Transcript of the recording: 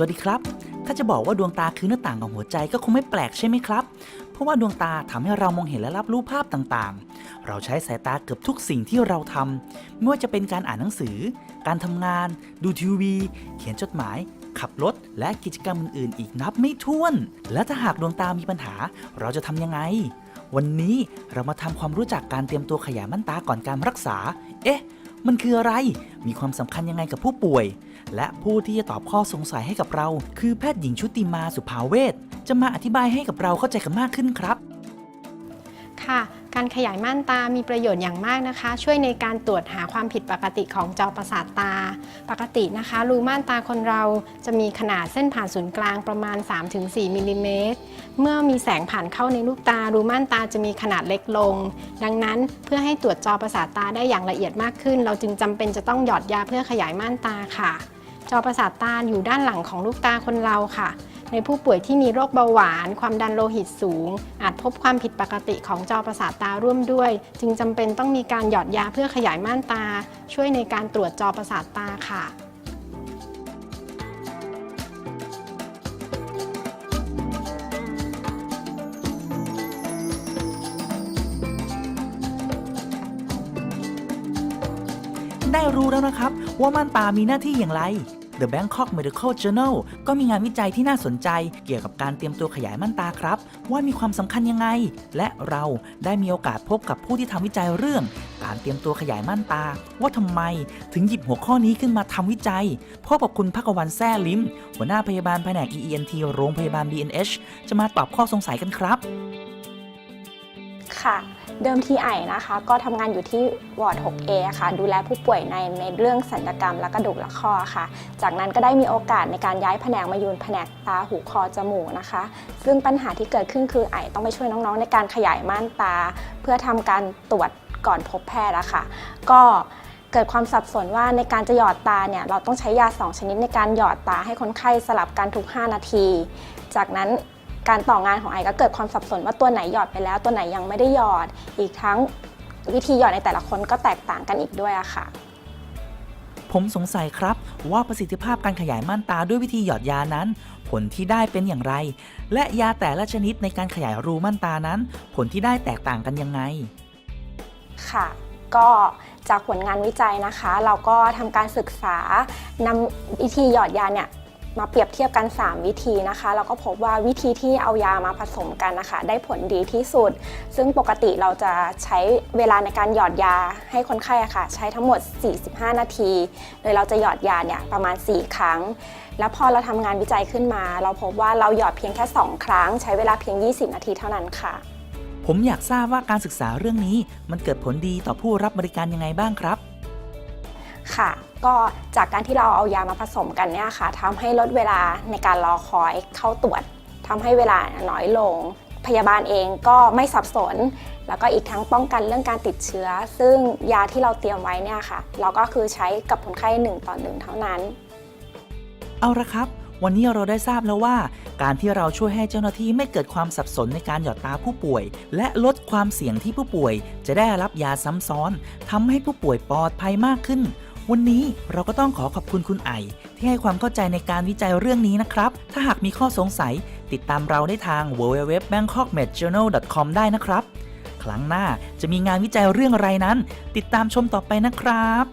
สวัสดีครับ ถ้าจะบอกว่าดวงตาคือหน้าต่างของหัวใจก็คงไม่แปลกใช่ไหมครับ เพราะว่าดวงตาทำให้เรามองเห็นและรับรู้ภาพต่างๆ เราใช้สายตาเกือบทุกสิ่งที่เราทำไม่ว่าจะเป็นการอ่านหนังสือ การทำงาน ดูทีวี เขียนจดหมาย ขับรถ และกิจกรรมอื่นๆ อีกนับไม่ถ้วน และถ้าหากดวงตามีปัญหา เราจะทำยังไง วันนี้เรามาทำความรู้จักการเตรียมตัวขยายม่านตาก่อนการรักษา เอ๊ะ มันคืออะไร มีความสำคัญยังไงกับผู้ป่วย และผู้ที่จะตอบข้อสงสัยให้กับเรา คือแพทย์หญิงชุติมาสุภาเวชจะมาอธิบายให้กับเราเข้าใจกันมากขึ้นครับ ค่ะ การขยายม่านตามีประโยชน์อย่างมากนะคะ ช่วยในการตรวจหาความผิดปกติของจอประสาทตา ปกตินะคะรูม่านตาคนเราจะมีขนาดเส้นผ่านศูนย์กลางประมาณ 3-4มิลลิเมตรเมื่อมีแสงผ่านเข้าในลูกตา รูม่านตาจะมีขนาดเล็กลง ดังนั้นเพื่อให้ตรวจจอประสาทตาได้อย่างละเอียดมากขึ้น เราจึงจำเป็นจะต้องหยอดยาเพื่อขยายม่านตาค่ะ จอประสาทตาอยู่ด้านหลังของลูกตาคนเราค่ะ ในผู้ป่วยที่มีโรคเบาหวาน ความดันโลหิตสูง อาจพบความผิดปกติของจอประสาทตาร่วมด้วย จึงจำเป็นต้องมีการหยอดยาเพื่อขยายม่านตา ช่วยในการตรวจจอประสาทตาค่ะได้รู้แล้วนะครับ ว่าม่านตามีหน้าที่อย่างไร The Bangkok Medical Journal ก็มีงานวิจัยที่น่าสนใจเกี่ยวกับการเตรียมตัวขยายม่านตาครับ ว่ามีความสำคัญยังไง และเราได้มีโอกาสพบกับผู้ที่ทำวิจัยเรื่อง การเตรียมตัวขยายม่านตา ว่าทำไมถึงหยิบหัวข้อนี้ขึ้นมาทำวิจัยพบกับคุณพักวันแซ่ลิมหัวหน้าพยาบาลแผนก ENT โรงพยาบาล BNH จะมาตอบข้อสงสัยกันครับ ค่ะ เดิมทีไอนะคะ ก็ทำงานอยู่ที่วอร์ด 6A ค่ะ ดูแลผู้ป่วยในในเรื่องสัญญกรรมและกระดูกและข้อค่ะ จากนั้นก็ได้มีโอกาสในการย้ายแผนกมาอยู่แผนกตาหูคอจมูกนะคะ ซึ่งปัญหาที่เกิดขึ้นคือไอต้องไปช่วยน้องๆ ในการขยายม่านตา เพื่อทำการตรวจก่อนพบแพทย์อะค่ะ ก็เกิดความสับสนว่าในการจะหยอดตาเนี่ยเราต้องใช้ยา 2 ชนิดในการหยอดตาให้คนไข้สลับกันทุก 5 นาที จากนั้น การต่องานของไอก็เกิดความสับสนว่าตัวไหนหยอดไปแล้ว ตัวไหนยังไม่ได้หยอด อีกทั้งวิธีหยอดในแต่ละคนก็แตกต่างกันอีกด้วยอะค่ะ ผมสงสัยครับว่าประสิทธิภาพการขยายม่านตาด้วยวิธีหยอดยานั้น ผลที่ได้เป็นอย่างไร และยาแต่ละชนิดในการขยายรูม่านตานั้น ผลที่ได้แตกต่างกันยังไง ค่ะก็จากผลงานวิจัยนะคะ เราก็ทำการศึกษานำวิธีหยอดยาเนี่ย มาเปรียบเทียบกัน 3 วิธีนะคะเราก็พบว่าวิธีที่เอายามาผสมกันนะคะ ได้ผลดีที่สุด ซึ่งปกติเราจะใช้เวลาในการหยอดยาให้คนไข้อะค่ะ ใช้ทั้งหมด 45 นาที โดยเราจะหยอดยาเนี่ยประมาณ 4 ครั้ง แล้วพอเราทำงานวิจัยขึ้นมา เราพบว่าเราหยอดเพียงแค่ 2 ครั้ง ใช้เวลาเพียง 20 นาทีเท่านั้นค่ะ ผมอยากทราบว่าการศึกษาเรื่องนี้มันเกิดผลดีต่อผู้รับบริการยังไงบ้างครับ ค่ะ ก็จากการที่เราเอายามาผสมกันเนี่ยค่ะทำให้ลดเวลาในการรอคอยเข้าตรวจทำให้เวลาน้อยลง พยาบาลเองก็ไม่สับสน แล้วก็อีกทั้งป้องกันเรื่องการติดเชื้อ ซึ่งยาที่เราเตรียมไว้เนี่ยค่ะ เราก็คือใช้กับคนไข้หนึ่งต่อหนึ่งเท่านั้น เอาละครับ วันนี้เราได้ทราบแล้วว่า การที่เราช่วยให้เจ้าหน้าที่ไม่เกิดความสับสนในการหยอดตาผู้ป่วย และลดความเสี่ยงที่ผู้ป่วย จะได้รับยาซ้ำซ้อนทำให้ผู้ป่วยปลอดภัยมากขึ้น วันนี้เราก็ต้องขอขอบคุณคุณไอที่ให้ความเข้าใจในการวิจัยเรื่องนี้นะครับ ถ้าหากมีข้อสงสัย ติดตามเราได้ทาง www.bangkokmedjournal.com ได้นะครับ ครั้งหน้าจะมีงานวิจัยเรื่องอะไรนั้น ติดตามชมต่อไปนะครับ